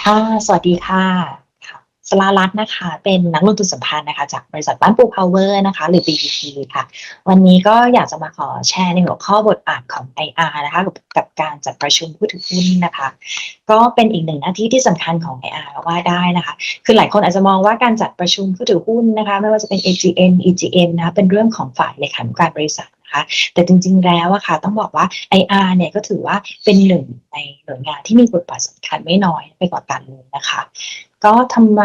ค่ะ สวัสดีค่ะ สรารัตน์นะคะ เป็นนักลงทุนสัมพันธ์นะคะ จากบริษัทบ้านปูพาวเวอร์นะคะ หรือ BPP ค่ะ วันนี้ก็อยากจะมาขอแชร์ในหัวข้อบทบาทของ IR นะคะกับกับการจัดประชุมผู้ถือหุ้นนะคะ ก็เป็นอีกหนึ่งหน้าที่ที่สำคัญของ IR ว่าได้นะคะ คือหลายคนอาจจะมองว่าการจัดประชุมผู้ถือหุ้นนะคะ ไม่ว่าจะเป็น AGM EGM นะคะเป็นเรื่องของฝ่ายเลขานุการบริษัทนะคะแต่จริงๆ แล้วอะค่ะ ต้องบอกว่า IR เนี่ยก็ถือว่าเป็นหนึ่งในหน่วยงานที่มีบทบาทสำคัญไม่น้อยไปกว่ากันเลยนะคะ ก็ทำไม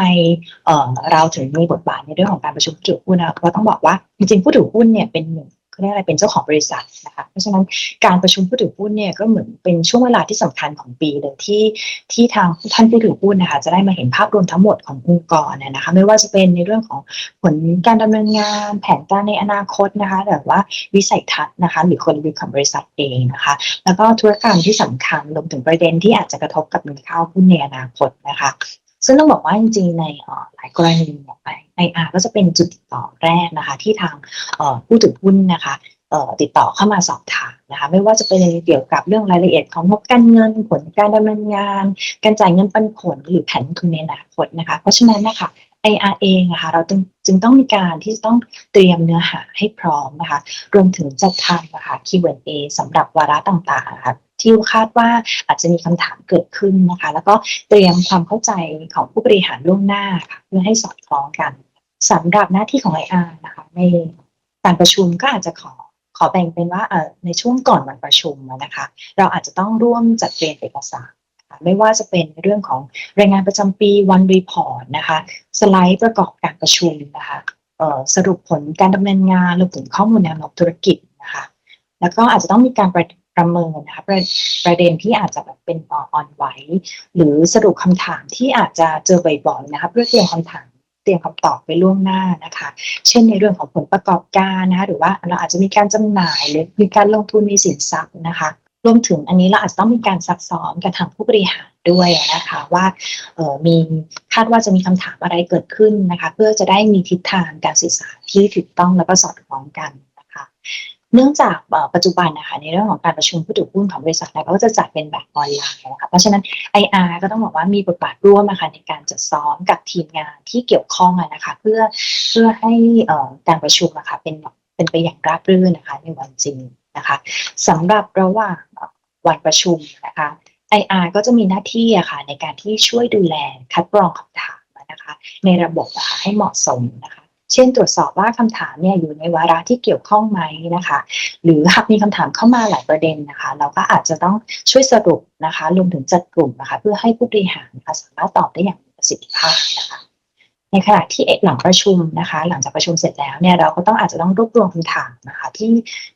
เเราถึงมีบทบาทในเรื่องของการประชุมผู้ถือหุ้นนะคะก็ต้องบอกว่าจริงๆผู้ถือหุ้นเนี่ยเป็นหนึ่งเขาเรียกอะไรเป็นเจ้าของบริษัทนะคะเพราะฉะนั้นการประชุมผู้ถือหุ้นเนี่ยก็เหมือนเป็นช่วงเวลาที่สำคัญของปีเลยที่ที่ทางท่านผู้ถือหุ้นนะคะจะได้มาเห็นภาพรวมทั้งหมดขององค์กรอะนะคะไม่ว่าจะเป็นในเรื่องของผลการดำเนินงาน แผนการในอนาคตนะคะหรือว่าวิสัยทัศน์นะคะหรือกลยุทธ์ของบริษัทเองนะคะ แล้วก็ธุรกรรมที่สำคัญรวมถึงประเด็นที่อาจจะกระทบกับมูลค่าหุ้นในอนาคตนะคะ ซึ่งต้องบอกว่าจริงๆในหลายกรณีเนี่ย IR ก็จะเป็นจุดติดต่อแรกนะคะที่ทางผู้ถือหุ้นนะคะติดต่อเข้ามาสอบถามนะคะไม่ว่าจะเป็นเกี่ยวกับเรื่องรายละเอียดของงบการเงินผลการดำเนินงาน การจ่ายเงินปันผลหรือแผนลงทุนในอนาคตนะคะเพราะฉะนั้นน่ะค่ะ IR เองอะคะเราจึงจึงต้องมีการที่จะต้องเตรียมเนื้อหาให้พร้อมนะคะรวมถึงจัดทำอะคะ Q&A สำหรับวาระต่างๆอะคะ ที่คาดว่าอาจจะมีคำถามเกิดขึ้นนะคะ แล้วก็เตรียมความเข้าใจของผู้บริหารล่วงหน้าค่ะเพื่อให้สอดคล้องกันสำหรับหน้าที่ของ IR นะคะในการประชุมก็อาจจะขอขอแบ่งเป็นว่าเออในช่วงก่อนวันประชุมนะคะ เราอาจจะต้องร่วมจัดเตรียมเอกสารไม่ว่าจะเป็นเรื่องของรายงานประจำปี One Report นะคะ สไลด์ประกอบการประชุมนะคะสรุปผลการดำเนินงานรวมถึงข้อมูลแนวโน้มธุรกิจนะคะ แล้วก็อาจจะต้องมีการประ ประเมินนะคะประประเด็นที่อาจจะแบบเป็นอ่ออ่อนไหว หรือสรุปคำถามที่อาจจะเจอบ่อยๆนะคะเพื่อเตรียมคำถามเตรียมคำตอบไว้ล่วงหน้านะคะ เช่นในเรื่องของผลประกอบการนะคะหรือว่าเราอาจจะมีการจำหน่ายหรือมีการลงทุนในสินทรัพย์นะคะรวมถึงอันนี้เราอาจจะต้องมีการซักซ้อมกับทางผู้บริหารด้วยนะคะว่าออมีคาดว่าจะมีคำถามอะไรเกิดขึ้นนะคะ เพื่อจะได้มีทิศทางการสื่อสารที่ถูกต้องแล้วก็สอดคล้องกันนะคะ เนื่องจากปัจจุบันนะคะในเรื่องของการประชุมผู้ถือหุ้นของบริษัทเราก็จะจัดเป็นแบบออนไลน์นะคะเพราะฉะนั้น IR ก็ต้องบอกว่ามีบทบาทร่วมอะคะในการจัดซ้อมกับทีมงานที่เกี่ยวข้องนะคะเพื่อเพื่อให้การประชุมอะคะเป็นเป็นไปอย่างราบรื่นนะคะในวันจริงนะคะสำหรับระหว่างวันประชุมนะคะ IR ก็จะมีหน้าที่อะค่ะในการที่ช่วยดูแลคัดกรองคำถามนะคะในระบบะคะให้เหมาะสมนะคะ เช่นตรวจสอบว่าคำถามเนี่ยอยู่ในวาระที่เกี่ยวข้องไหมนะคะ หรือหากมีคำถามเข้ามาหลายประเด็นนะคะ เราก็อาจจะต้องช่วยสรุปนะคะรวมถึงจัดกลุ่มนะคะ เพื่อให้ผู้บริหารนะคะสามารถตอบได้อย่างมีประสิทธิภาพนะคะในขณะที่หลังประชุมนะคะ หลังจากประชุมเสร็จแล้วเนี่ยเราก็ต้องอาจจะต้องรวบรวมคำถามนะคะ ที่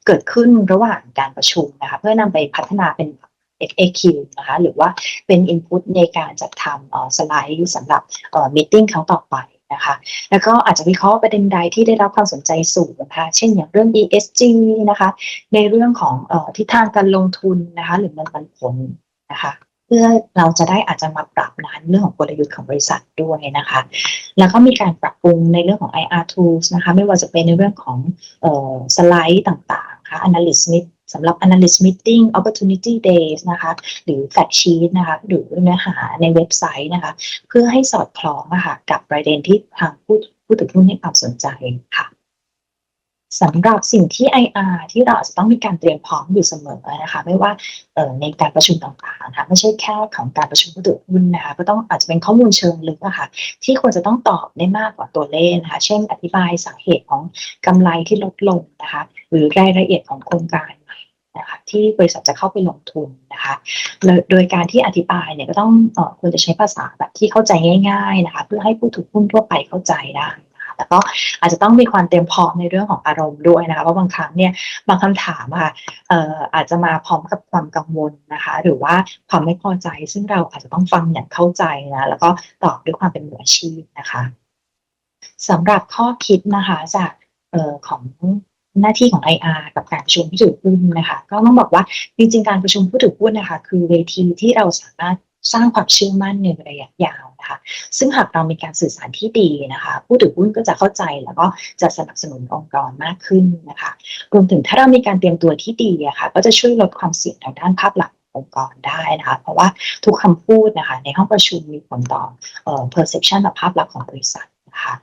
เกิดขึ้นระหว่างการประชุมนะคะ เพื่อนำไปพัฒนาเป็น FAQ นะคะ หรือว่าเป็น input ในการจัดทำสไลด์สำหรับมีติ้งครั้งต่อไป นะคะ แล้วก็อาจจะวิเคราะห์ประเด็นใดที่ได้รับความสนใจสูงนะคะ เช่นอย่างเรื่อง ESG นะคะ ในเรื่องของออทิศทางการลงทุนนะคะ หรือเงินปันผลนะคะเพื่อเราจะได้อาจจะมาปรับนะคะเรื่องของกลยุทธ์ของบริษัทด้วยนะคะ แล้วก็มีการปรับปรุงในเรื่องของ IR tools นะคะ ไม่ว่าจะเป็นในเรื่องของออสไลด์ต่างๆนะคะ Analyst Meet สำหรับ Analyst Meeting Opportunity Days นะคะหรือ Fact Sheet นะคะหรือเนื้อหาในเว็บไซต์นะคะเพื่อให้สอดคล้องอะค่ะกับประเด็นที่ทางผู้ผู้ถือหุ้นให้ความสนใจค่ะสำหรับสิ่งที่ IR ที่เราอาจจะต้องมีการเตรียมพร้อมอยู่เสมอนะคะไม่ว่าเอ่อในการประชุมต่างๆนะคะไม่ใช่แค่ของการประชุมผู้ถือหุ้นนะคะก็ต้องอาจจะเป็นข้อมูลเชิงลึกอะคะที่ควรจะต้องตอบได้มากกว่าตัวเลขนะคะเช่น อธิบายสาเหตุของกำไรที่ลดลงนะคะหรือรายละเอียดของโครงการ นะคะที่บริษัทจะเข้าไปลงทุนนะคะโดยการที่อธิบายเนี่ยก็ต้องอควรจะใช้ภาษาแบบที่เข้าใจง่ายๆนะคะเพื่อให้ผู้ถือหุ้นทั่วไปเข้าใจได้แล้วก็อาจจะต้องมีความเตรียมพร้อมในเรื่องของอารมณ์ด้วยนะคะเพราะบางครั้งเนี่ยบางคำถามอะค่ะอาจจะมาพร้อมกับความกังวลนะคะ หรือว่าความไม่พอใจ ซึ่งเราอาจจะต้องฟังอย่างเข้าใจนะแล้วก็ตอบด้วยความเป็นมืออาชีพนะคะสำหรับข้อคิดนะคะจากออของ หน้าที่ของ IR กับการประชุมผู้ถือหุ้นนะคะ ก็ต้องบอกว่าจริงๆการประชุมผู้ถือหุ้นนะคะ คือเวทีที่เราสามารถสร้างความเชื่อมั่นในระยะยาวนะคะ ซึ่งหากเรามีการสื่อสารที่ดีนะคะ ผู้ถือหุ้นก็จะเข้าใจแล้วก็จะสนับสนุนองค์กรมากขึ้นนะคะ รวมถึงถ้าเรามีการเตรียมตัวที่ดีอะค่ะ ก็จะช่วยลดความเสี่ยงทางด้านภาพลักษณ์องค์กรได้นะคะ เพราะว่าทุกคำพูดนะคะ ในห้องประชุมมีผลต่อเอ่อ perception ต่อภาพลักษณ์ของบริษัท นะคะ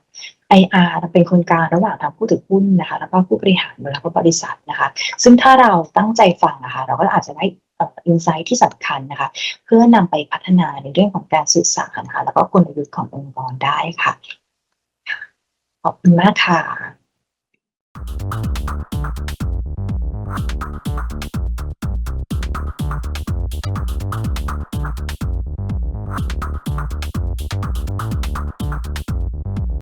IR เป็นคนกลางระหว่างทางผู้ถือหุ้นนะคะ แล้วก็ผู้บริหารแล้วก็บริษัทนะคะ ซึ่งถ้าเราตั้งใจฟังนะคะ เราก็อาจจะได้อินไซต์ที่สำคัญนะคะ เพื่อนำไปพัฒนาในเรื่องของการสื่อสารนะคะแล้วก็กลยุทธ์ขององค์กรได้ค่ะ ขอบคุณมากค่ะ